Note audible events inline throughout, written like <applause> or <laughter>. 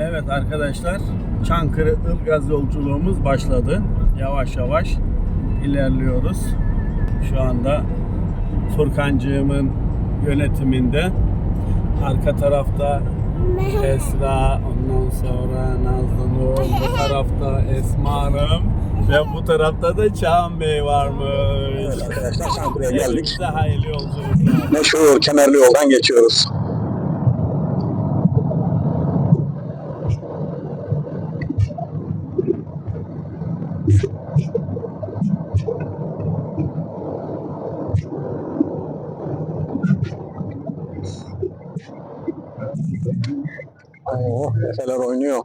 Evet arkadaşlar, Çankırı Ilgaz yolculuğumuz başladı. Yavaş yavaş ilerliyoruz. Şu anda Furkancığımın yönetiminde. Arka tarafta Esra, ondan sonra Nazlı Nur, bu tarafta Esma Hanım ve bu tarafta da Çağan Bey varmış. Evet arkadaşlar Çankırı'ya geldik. Hayırlı yolculuklar. Meşhur kemerli yoldan geçiyoruz. Oo, efeler oynuyor.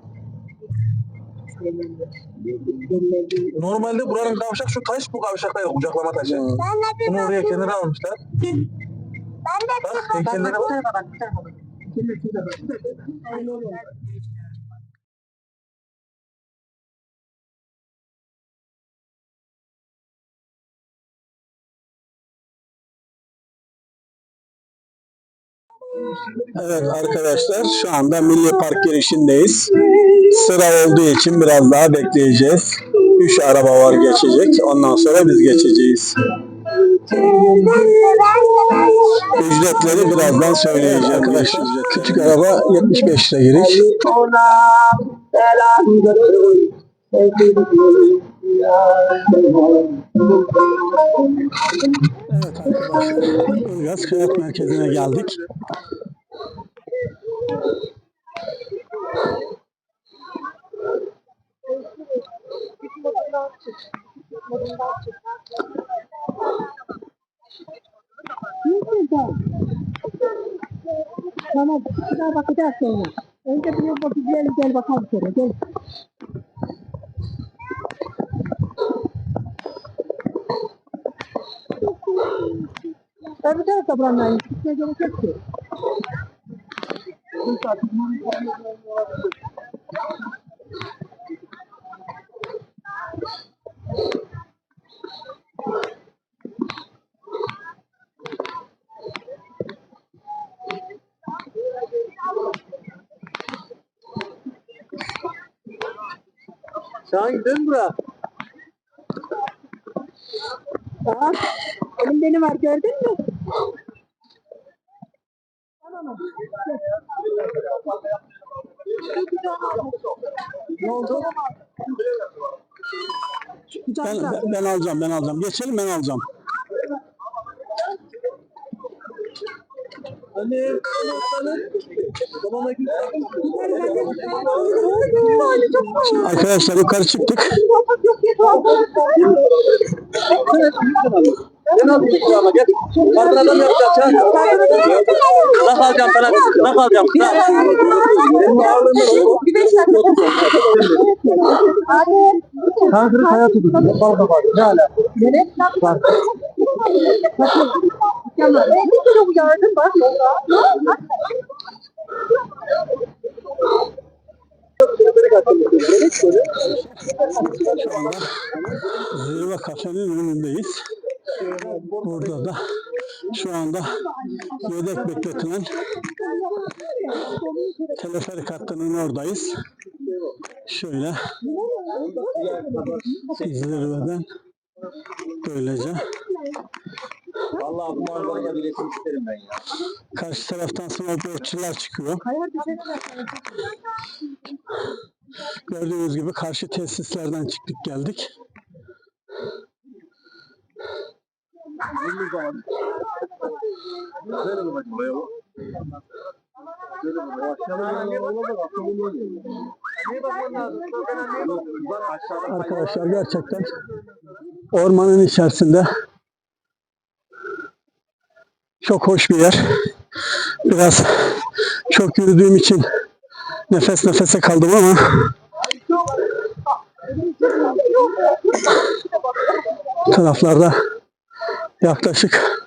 Normalde buranın kavşak şu taş bu kavşakta yok kucaklama taşı. Bunu oraya kenara almışlar. Bak heykellere bak. Evet arkadaşlar şu anda Milli Park girişindeyiz. Sıra olduğu için biraz daha bekleyeceğiz. Üç araba var geçecek. Ondan sonra biz geçeceğiz. Ücretleri birazdan söyleyeceğim arkadaşlar. Küçük araba 75 lira giriş. Evet arkadaşlar. Ilgaz Kayak Merkezi'ne geldik. Tamam, bir daha bakacağız sonra. Önce bir bakıp gel, gel bakalım şöyle, gel. Tabii tabii taburanlayın, gitmeye gerek yok ki. Şahin dön bura. Aa, elim benim var, gördün mü? Ben, ben, alacağım, ben alacağım. Geçelim ben alacağım. Arkadaşlar yukarı çıktık. <laughs> Sen al kilo ama gel. Kadın adam yapacağız ha. Kıza kalacağım sana. Benim ağırlığımda Kankırı kaya tutuyor. Bal kabağı. Ne ala? Var. Gördün bak. Şu anda Zirve Kafe'nin önündeyiz. Burada da şu anda yedek bekletilen teleferik hattının oradayız. Şöyle zirveden böylece Vallahi bu manzarada bir resim isterim ben ya. karşı taraftan snowboardçular çıkıyor. Gördüğünüz gibi karşı tesislerden çıktık geldik. Buraya bak. Böyle mi? O aşağıda ne var? Niye bakman lazım? Bak aşağıda Arkadaşlar gerçekten ormanın içerisinde çok hoş bir yer. Biraz çok yürüdüğüm için nefes nefese kaldım ama taraflarda yaklaşık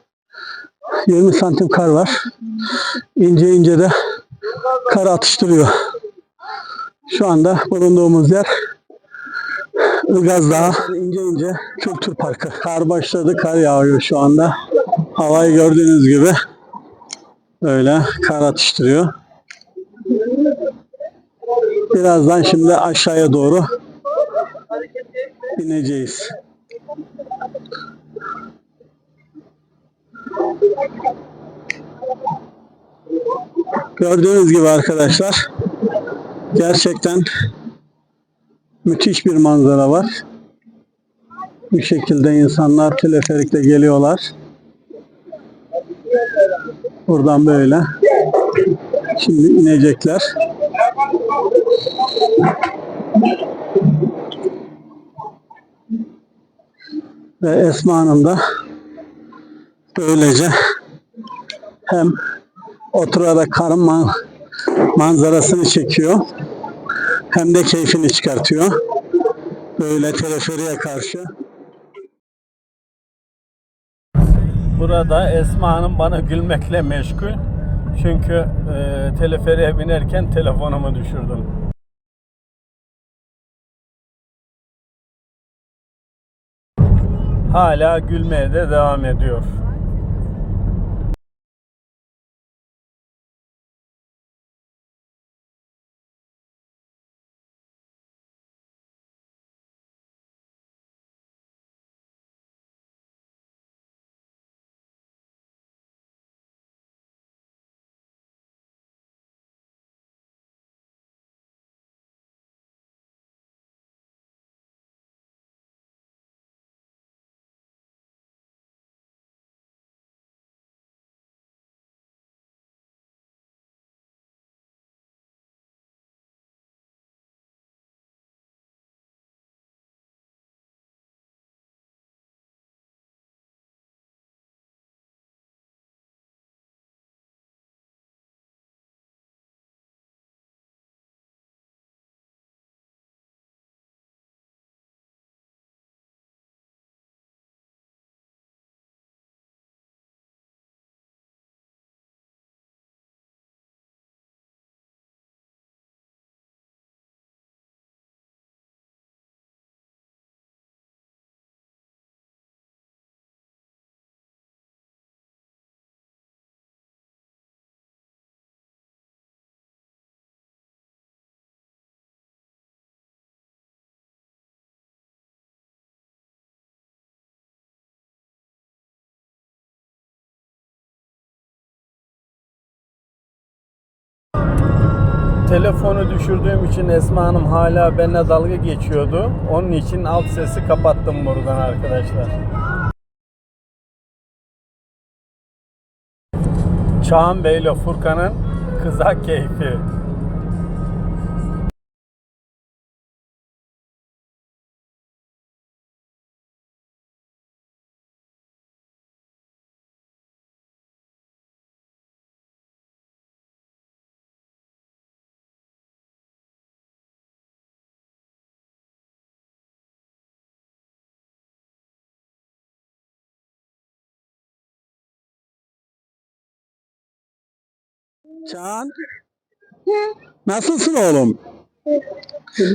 20 santim kar var. İnce ince de kar atıştırıyor. Şu anda bulunduğumuz yer Ilgaz Dağı ince ince kültür parkı. Kar başladı, kar yağıyor şu anda. Havayı gördüğünüz gibi böyle kar atıştırıyor. Birazdan şimdi aşağıya doğru ineceğiz. Gördüğünüz gibi arkadaşlar gerçekten müthiş bir manzara var. Bu şekilde insanlar teleferikle geliyorlar. Buradan böyle. Şimdi inecekler. Ve Esma Hanım da böylece hem oturarak karın man- manzarasını çekiyor hem de keyfini çıkartıyor. Böyle teleferiye karşı. Burada Esma Hanım bana gülmekle meşgul. Çünkü e, teleferiğe binerken telefonumu düşürdüm. Hala gülmeye de devam ediyor. Telefonu düşürdüğüm için Esma Hanım hala benimle dalga geçiyordu. Onun için alt sesi kapattım buradan arkadaşlar. Çağan Bey ile Furkan'ın kızak keyfi. Çağan. Nasılsın oğlum?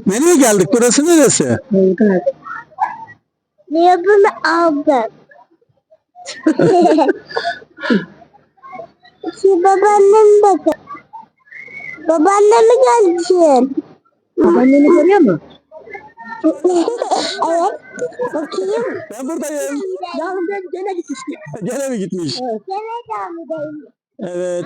Nereye geldik? Burası neresi? Niye bunu aldın? <laughs> Şu babaannem bakın. Babaannemi gelsin. Babaanneni görüyor mu? <laughs> evet. Bakayım. Ben buradayım. Yavrum ben gene gitmiştim. Gene mi gitmiş? Gene camideyim. Evet.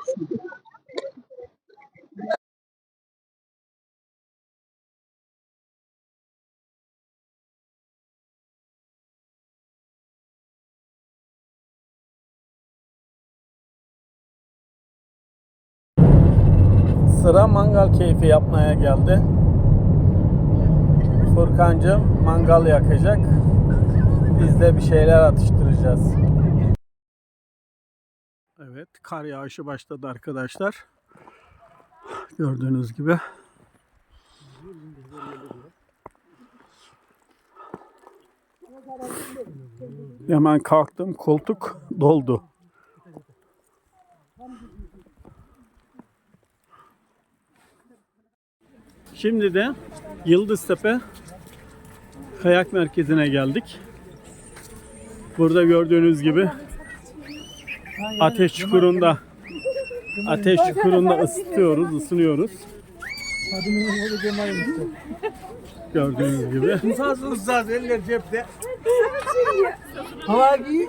Sıra mangal keyfi yapmaya geldi. Furkancığım mangal yakacak. Biz de bir şeyler atıştıracağız. Evet, kar yağışı başladı arkadaşlar. Gördüğünüz gibi. Hemen kalktım, koltuk doldu. Şimdi de Yıldıztepe Kayak Merkezi'ne geldik. Burada gördüğünüz gibi ateş çukurunda ateş çukurunda ısıtıyoruz, ısınıyoruz. Gördüğünüz gibi. Musaz usaz eller cepte. Hava giy.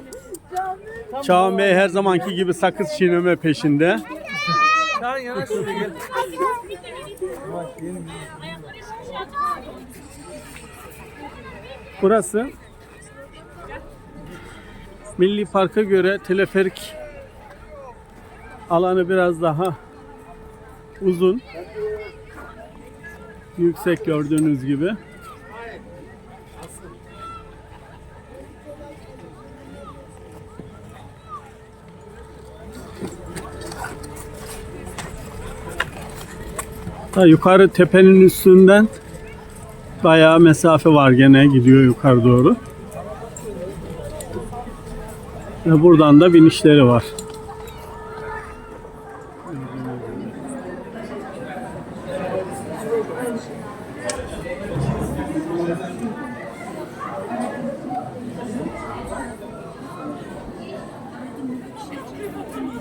Çağan Bey her zamanki gibi sakız çiğneme peşinde. Sen yanaş şuraya gel. Burası Milli Park'a göre teleferik alanı biraz daha uzun. Yüksek gördüğünüz gibi. Ha, yukarı tepenin üstünden bayağı mesafe var gene gidiyor yukarı doğru. Ve buradan da binişleri var.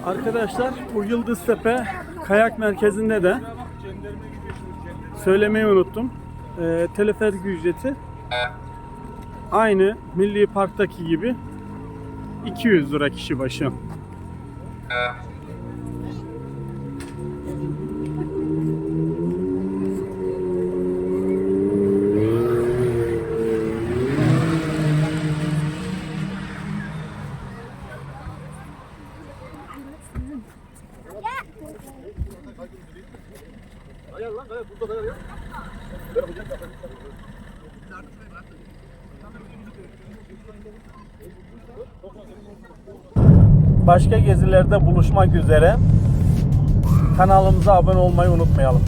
Arkadaşlar bu Yıldıztepe Kayak Merkezi'nde de söylemeyi unuttum. Ee, teleferik ücreti aynı Milli Park'taki gibi 200 lira kişi başı. Başka gezilerde buluşmak üzere. Kanalımıza abone olmayı unutmayalım.